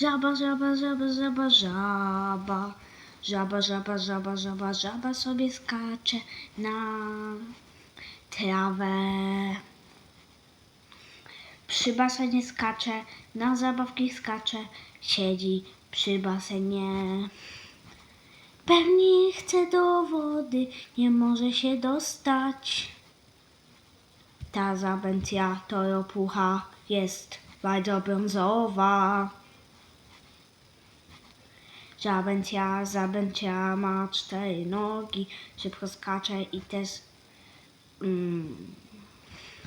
Żaba, żaba, żaba, żaba, żaba. Żaba, żaba, żaba, żaba, żaba sobie skacze na trawę. Przy basenie skacze, na zabawki skacze, siedzi przy basenie. Pewnie chce do wody, nie może się dostać. Ta zabęcja to ropucha jest bardzo brązowa. Żabęcia, zabęcia ma cztery nogi, szybko skacze i też mm,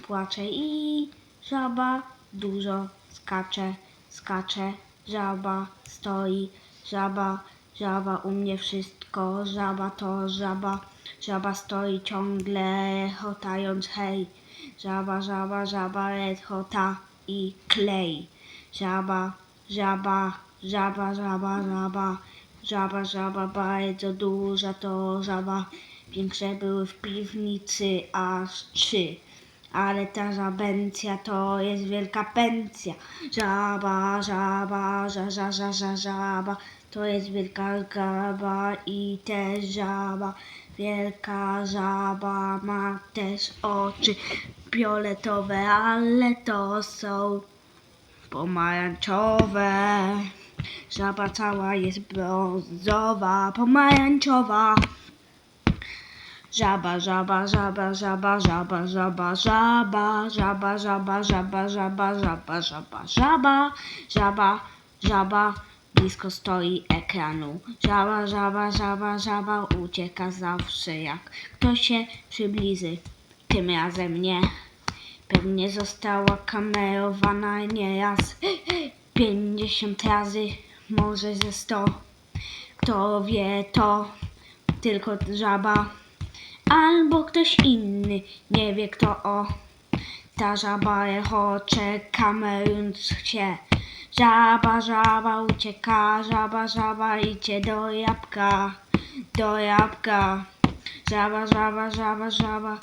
płacze i żaba dużo skacze, skacze, żaba stoi, żaba, żaba umie wszystko, żaba to żaba, żaba stoi ciągle chotając hej, żaba, żaba, żaba rechota i klej, żaba, żaba, żaba, żaba, żaba, żaba, żaba, bardzo duża to żaba, większe były w piwnicy aż trzy. Ale ta żabencja to jest wielka pensja. Żaba, żaba, ża, ża, ża, ża, żaba. To jest wielka żaba i też żaba. Wielka żaba ma też oczy fioletowe, ale to są pomarańczowe. Żaba cała jest brązowa, pomarańczowa. Żaba, żaba, żaba, żaba, żaba, żaba, żaba, żaba, żaba, żaba, żaba, żaba, żaba, żaba, żaba, żaba, blisko stoi ekranu. Żaba, żaba, żaba, żaba, ucieka zawsze jak ktoś się przybliży. Tym razem nie. Pewnie została kamerowana nieraz pięćdziesiąt razy, może ze sto. Kto wie to, tylko żaba albo ktoś inny, nie wie kto o. Ta żaba rechocze, kamerując się. Żaba, żaba ucieka, żaba, żaba idzie do jabłka, do jabłka. Żaba, żaba, żaba, żaba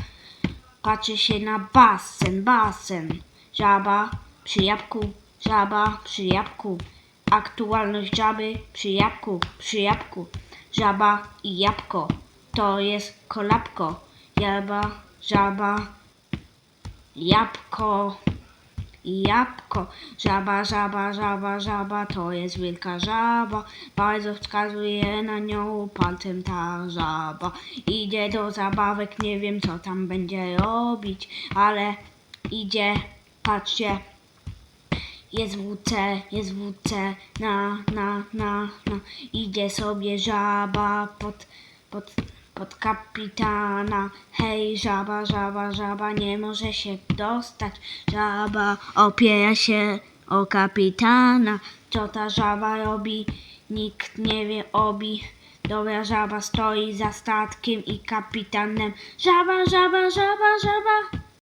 patrzy się na basen, basen. Żaba przy jabłku, żaba przy jabłku. Aktualność żaby przy jabłku, przy jabłku. Żaba i jabłko to jest kolabko. Jaba, żaba, jabłko i jabłko. Żaba, żaba, żaba, żaba, to jest wielka żaba. Bardzo wskazuje na nią palcem ta żaba. Idzie do zabawek, nie wiem co tam będzie robić, ale idzie, patrzcie. Jest w WC, jest w WC, na, na, na, na. Idzie sobie żaba pod, pod, pod kapitana. Hej, żaba, żaba, żaba, nie może się dostać. Żaba opiera się o kapitana. Co ta żaba robi? Nikt nie wie, obi. Dobra żaba stoi za statkiem i kapitanem. Żaba, żaba, żaba, żaba.